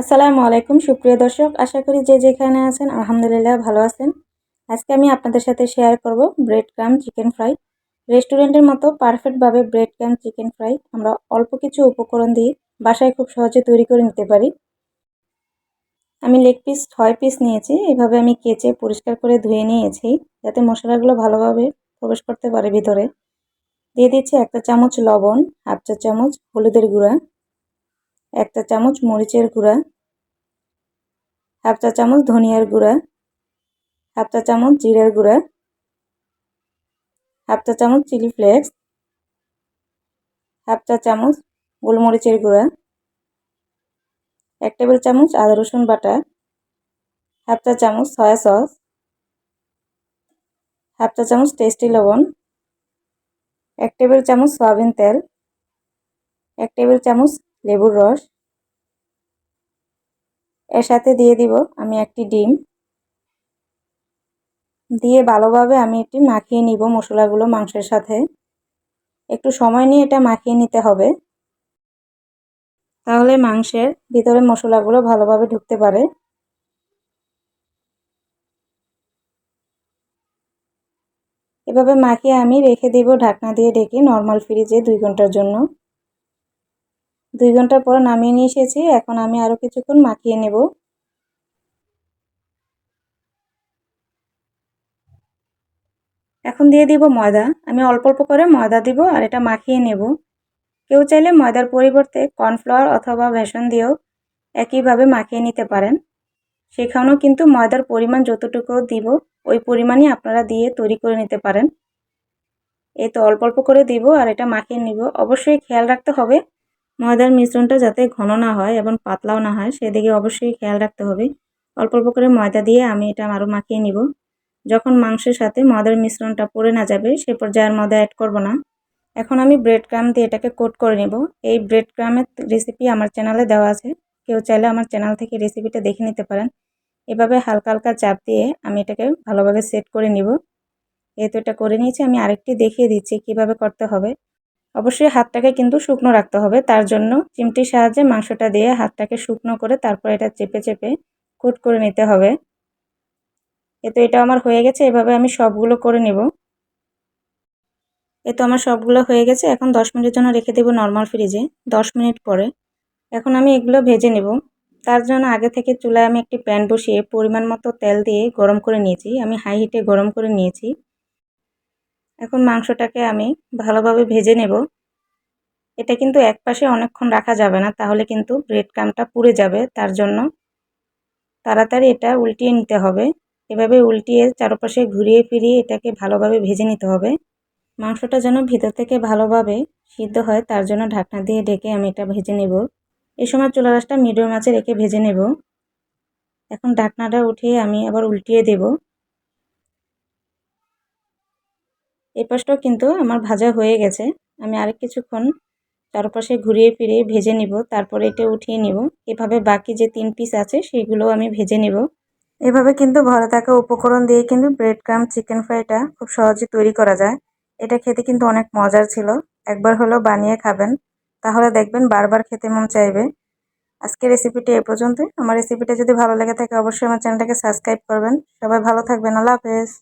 আসসালামু আলাইকুম, সুপ্রিয় দর্শক। আশা করি যে যেখানে আছেন, আলহামদুলিল্লাহ ভালো আছেন। আজকে আমি আপনাদের সাথে শেয়ার করব ব্রেড ক্রাম চিকেন ফ্রাই রেস্টুরেন্টের মতো পারফেক্টভাবে ব্রেড ক্রাম চিকেন ফ্রাই আমরা অল্প কিছু উপকরণ দিয়ে বাসায় খুব সহজে তৈরি করে নিতে পারি। আমি লেগ পিস ছয় পিস নিয়েছি। এভাবে আমি কেচে পরিষ্কার করে ধুয়ে নিয়েছি, যাতে মশলাগুলো ভালোভাবে প্রবেশ করতে পারে ভিতরে। দিয়ে দিচ্ছি একটা চামচ লবণ, হাফ চা চামচ হলুদের গুঁড়া। এক চা চামচ মরিচের গুঁড়া, হাফ চা চামচ ধনিয়ার গুঁড়া, হাফ চা চামচ জিরার গুঁড়া, হাফ চা চামচ চিলি ফ্লেক্স, হাফ চা চামচ গোলমরিচের গুঁড়া, এক টেবিল চামচ আদা রসুন বাটা, হাফ চা চামচ সয়া সস, হাফ চা চামচ টেস্টি লবণ, এক টেবিল চামচ সয়াবিন তেল, এক টেবিল চামচ লেবুর রস। এর সাথে দিয়ে দিব আমি একটি ডিম। দিয়ে ভালোভাবে আমি এটি মাখিয়ে নিব মশলাগুলো মাংসের সাথে। একটু সময় নিয়ে এটা মাখিয়ে নিতে হবে। তাহলে মাংসের ভিতরে মশলাগুলো ভালোভাবে ঢুকতে পারে। এভাবে মাখিয়ে আমি রেখে দিব ঢাকনা দিয়ে ঢেকে নর্মাল ফ্রিজে দুই ঘণ্টার জন্য। দুই ঘণ্টার পর নামিয়ে নিয়ে এসেছি, এখন আমি আরও কিছুক্ষণ মাখিয়ে নেব। এখন দিয়ে দিব ময়দা। আমি অল্প অল্প করে ময়দা দিব আর এটা মাখিয়ে নেব। কেউ চাইলে ময়দার পরিবর্তে কর্নফ্লাওয়ার অথবা বেসন দিয়েও একইভাবে মাখিয়ে নিতে পারেন। সেখানেও কিন্তু ময়দার পরিমাণ যতটুকু দিব, ওই পরিমাণই আপনারা দিয়ে তৈরি করে নিতে পারেন। এই তো অল্প অল্প করে দিব আর এটা মাখিয়ে নিব। অবশ্যই খেয়াল রাখতে হবে ময়দার মিশ্রণটা যাতে ঘন না হয় এবং পাতলাও না হয়, সেদিকে অবশ্যই খেয়াল রাখতে হবে। অল্প অল্প করে ময়দা দিয়ে আমি এটা আরও মাখিয়ে নিব। যখন মাংসের সাথে ময়দার মিশ্রণটা পড়ে না যাবে, সে পর্যায়ে আর ময়দা অ্যাড করব না। এখন আমি ব্রেড ক্রাম দিয়ে এটাকে কোট করে নেব। এই ব্রেড ক্রামের রেসিপি আমার চ্যানেলে দেওয়া আছে। কেউ চাইলে আমার চ্যানেল থেকে রেসিপিটা দেখে নিতে পারেন। এভাবে হালকা হালকা চাপ দিয়ে আমি এটাকে ভালোভাবে সেট করে নিব। এই তো এটা করে নিয়েছি, আমি আরেকটি দেখিয়ে দিচ্ছি কীভাবে করতে হবে। অবশ্যই হাতটাকে কিন্তু শুকনো রাখতে হবে। তার জন্য চিমটির সাহায্যে মাংসটা দিয়ে হাতটাকে শুকনো করে তারপর এটা চেপে চেপে কুট করে নিতে হবে। এ তো এটা আমার হয়ে গেছে, এভাবে আমি সবগুলো করে নেব। এ তো আমার সবগুলো হয়ে গেছে, এখন দশ মিনিটের জন্য রেখে দেবো নর্মাল ফ্রিজে, দশ মিনিট পরে। এখন আমি এগুলো ভেজে নেব। তার জন্য আগে থেকে চুলায় আমি একটি প্যান বসিয়ে পরিমাণ মতো তেল দিয়ে গরম করে নিয়েছি। আমি হাই হিটে গরম করে নিয়েছি। এখন মাংসটাকে আমি ভালোভাবে ভেজে নেব। এটা কিন্তু এক পাশে অনেকক্ষণ রাখা যাবে না, তাহলে কিন্তু ব্রেড কামটা পুড়ে যাবে। তার জন্য তাড়াতাড়ি এটা উল্টিয়ে নিতে হবে। এভাবে উল্টিয়ে চারপাশে ঘুরিয়ে ফিরিয়ে এটাকে ভালোভাবে ভেজে নিতে হবে। মাংসটা যেন ভিতর থেকে ভালোভাবে সিদ্ধ হয়, তার জন্য ঢাকনা দিয়ে ঢেকে আমি এটা ভেজে নেব। এই সময় চুলা রাসটা মিডিয়াম আঁচে রেখে ভেজে নেব। এখন ঢাকনাটা উঠিয়ে আমি আবার উল্টিয়ে দেব। এই পাশটাও কিন্তু আমার ভাজা হয়ে গেছে। আমি আরেক কিছুক্ষণ চারপাশে ঘুরিয়ে ফিরিয়ে ভেজে নিব, তারপরে এটা উঠিয়ে নিব। এভাবে বাকি যে তিন পিস আছে সেগুলো আমি ভেজে নিব। এভাবে কিন্তু ঘরে থাকা উপকরণ দিয়ে কিন্তু ব্রেড ক্রাম চিকেন ফ্রাইটা খুব সহজে তৈরি করা যায়। এটা খেতে কিন্তু অনেক মজার ছিল। একবার হলেও বানিয়ে খাবেন। তাহলে দেখবেন বারবার খেতে মন চাইবে। আজকে রেসিপিটি এ পর্যন্তই। আমার রেসিপিটা যদি ভালো লেগে থাকে, অবশ্যই আমার চ্যানেলটাকে সাবস্ক্রাইব করবেন। সবাই ভালো থাকবেন। আল্লাহ হাফেজ।